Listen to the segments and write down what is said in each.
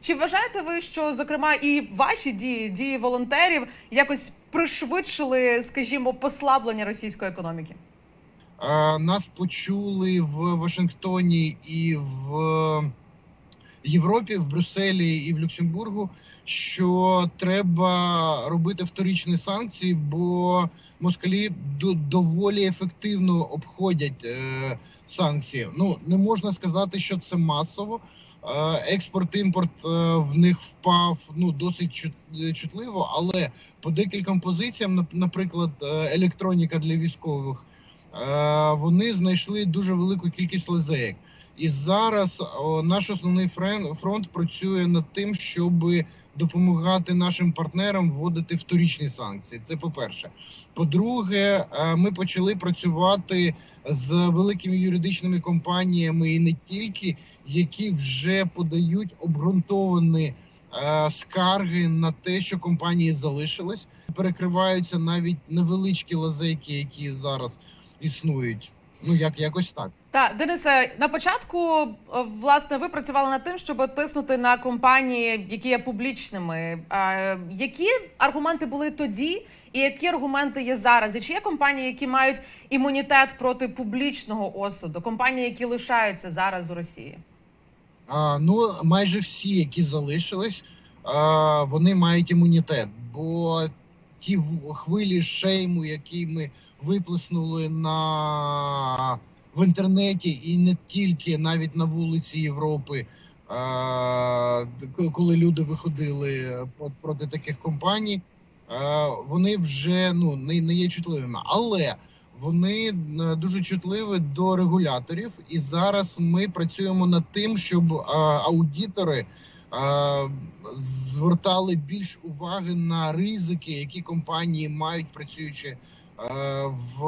Чи вважаєте ви, що зокрема і ваші дії, дії волонтерів якось пришвидшили, скажімо, послаблення російської економіки? Нас почули в Вашингтоні і в Європі, в Брюсселі і в Люксембургу, що треба робити вторичні санкції, бо москалі до- доволі ефективно обходять е, санкції. Ну не можна сказати, що це масово. Е, Експорт імпорт е, в них впав ну досить чутливо, але по декільком позиціям, нап- наприклад, е, електроніка для військових. Вони знайшли дуже велику кількість лазеєк. І зараз наш основний фронт працює над тим, щоб допомагати нашим партнерам вводити вторічні санкції. Це по-перше. По-друге, е, ми почали працювати з великими юридичними компаніями і не тільки, які вже подають обґрунтовані е, скарги на те, що компанії залишились, перекриваються навіть невеличкі лазейки, які зараз існують. Ну як якось так. Так, Денисе, на початку е, власне ви працювали над тим, щоб тиснути на компанії, які є публічними. Е, Які аргументи були тоді, і які аргументи є зараз? І чи є компанії, які мають імунітет проти публічного осуду? Компанії, які лишаються зараз у Росії? А, ну майже всі, які залишились, а, вони мають імунітет. Бо ті хвилі шейму, які ми виплеснули на в інтернеті, і не тільки навіть на вулиці Європи, а, коли люди виходили про- проти таких компаній, вони вже ну не, не є чутливими. Але вони е, дуже чутливі до регуляторів, і зараз ми працюємо над тим, щоб е, аудитори е, звертали більш уваги на ризики, які компанії мають працюючи е, в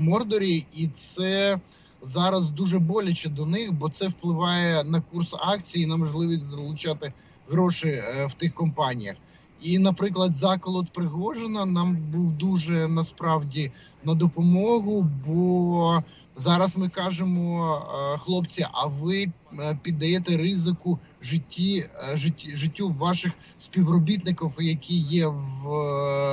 Мордорі, і це зараз дуже боляче до них, бо це впливає на курс акцій, і на можливість залучати гроші е, в тих компаніях. І, наприклад, заколот Пригожина нам був дуже насправді на допомогу, бо зараз ми кажемо, е, хлопці, а ви е, піддаєте ризику житті, е, житті життю ваших співробітників, які є в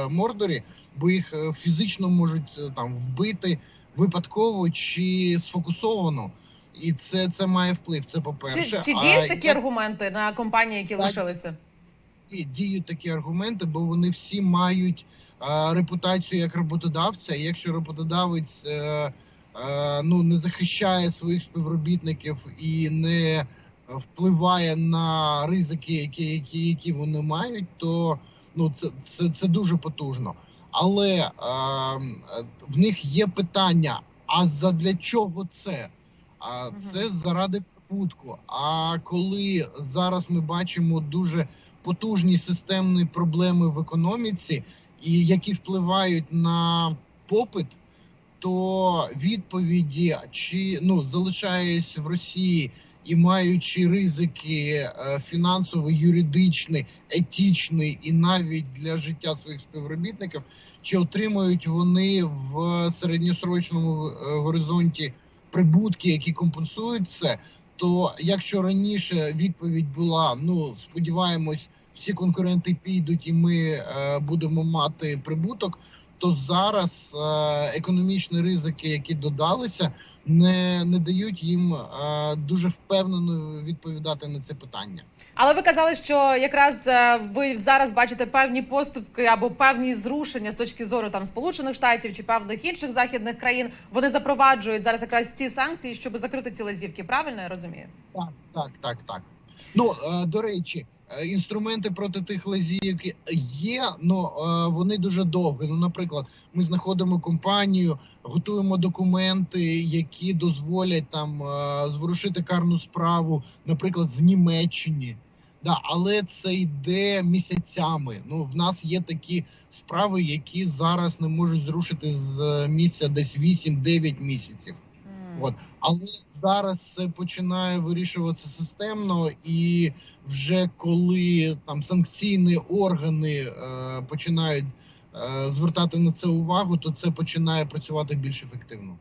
Мордорі, бо їх фізично можуть там вбити випадково чи сфокусовано. І це, це має вплив. Це по перше. Чи, чи діють такі як- аргументи на компанії, які Так. лишилися? Діють такі аргументи, бо вони всі мають е, репутацію як роботодавця. І якщо роботодавець е, е, ну не захищає своїх співробітників і не впливає на ризики, які, які, які вони мають, то ну це, це, це дуже потужно. Але е, в них є питання: а задля чого це? А це заради прибутку. А коли зараз ми бачимо дуже потужні системні проблеми в економіці, і які впливають на попит, то відповіді, чи ну залишаючись в Росії і маючи ризики е, фінансові, юридичні, етичні і навіть для життя своїх співробітників, чи отримують вони в середньосрочному е, горизонті прибутки, які компенсують це. То якщо раніше відповідь була: ну сподіваємось, всі конкуренти підуть, і ми е, будемо мати прибуток. То зараз е, економічні ризики, які додалися, не, не дають їм е, дуже впевнено відповідати на це питання. Але ви казали, що якраз е, ви зараз бачите певні поступки або певні зрушення з точки зору там Сполучених Штатів чи певних інших західних країн. Вони запроваджують зараз якраз ці санкції, щоб закрити ці лазівки. Правильно я розумію? Так, так, так, так. Ну е, до речі, е, інструменти проти тих лазівок є, але вони дуже довгі. Ну, наприклад, ми знаходимо компанію, готуємо документи, які дозволять там зворушити карну справу, наприклад, в Німеччині. Да, але це йде місяцями. Ну в нас є такі справи, які зараз не можуть зрушити з місця десь 8-9 місяців. М. От але зараз це починає вирішуватися системно, і вже коли там санкційні органи е, починають е, звертати на це увагу, то це починає працювати більш ефективно.